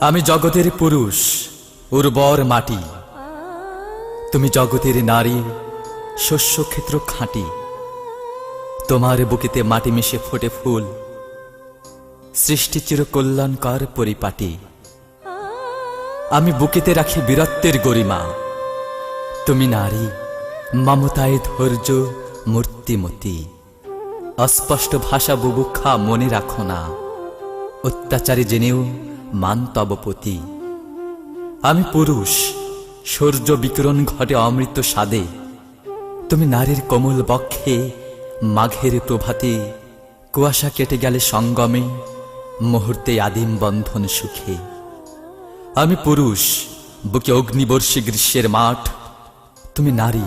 আমি জগতের পুরুষ, উর্বর মাটি। তুমি জগতের নারী শস্যক্ষেত্র খাঁটি। তোমার বুকেতে মাটি মিশে ফোটে ফুল। সৃষ্টি চির কল্যাণকর পরিপাটি। আমি বুকেতে রাখি বীরত্বের গরিমা। তুমি নারী, মমতায় ধৈর্য, মূর্তিমতি। অস্পষ্ট ভাষা বুবুক্ষা মনে রাখো না। অত্যাচারী জেনেও মান তবপতি আমি পুরুষ, সূর্য বিকিরণ ঘটে অমৃত স্বাদে। তুমি নারীর কোমল বক্ষে, মাঘের প্রভাতে, কুয়াশা কেটে গেলে সঙ্গমে, মুহূর্তে আদিম বন্ধন সুখে। আমি পুরুষ, বুকে অগ্নিবর্ষী গ্রীষ্মের মাঠ। তুমি নারী,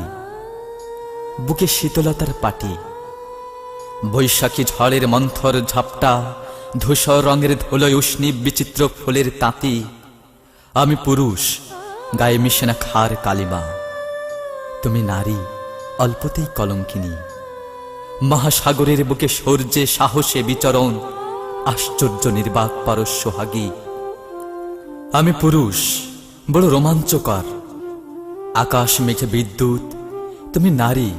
বুকে শীতলতার পাটি। বৈশাখী ঝড়ের মন্থর ঝাপটা ধূসর রঙের ধুলোয় উষ্ণী বিচিত্র ফুলের তাঁতি। আমি পুরুষ, গায়ে মিশে না খার কালিমা। তুমি নারী, অল্পতেই কলঙ্কিনী। মহাসাগরের বুকে সূর্যে সাহসে বিচরণ, আশ্চর্য নির্বাক পারস্য হাগি। আমি পুরুষ, বড় রোমাঞ্চকর। আকাশ মেঘে বিদ্যুৎ, তুমি নারী।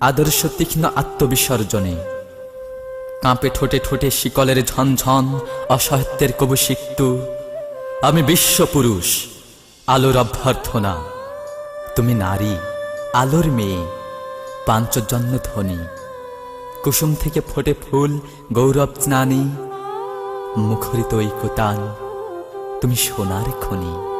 আদর্শ তীক্ষ্ণ আত্মবিসর্জনে। কাঁপে ঠোঁটে ঠোঁটে শিকলের ঝনঝন অসহায়ত্বের কবু সিক্তু। আমি বিশ্বপুরুষ, আলোর অভ্যর্থনা। তুমি নারী, আলোর মেয়ে, পাঞ্চজন্য ধ্বনি কুসুম থেকে ফোটে ফুল, গৌরব স্নানী। মুখরিত ঐকতান তুমি সোনার খনি।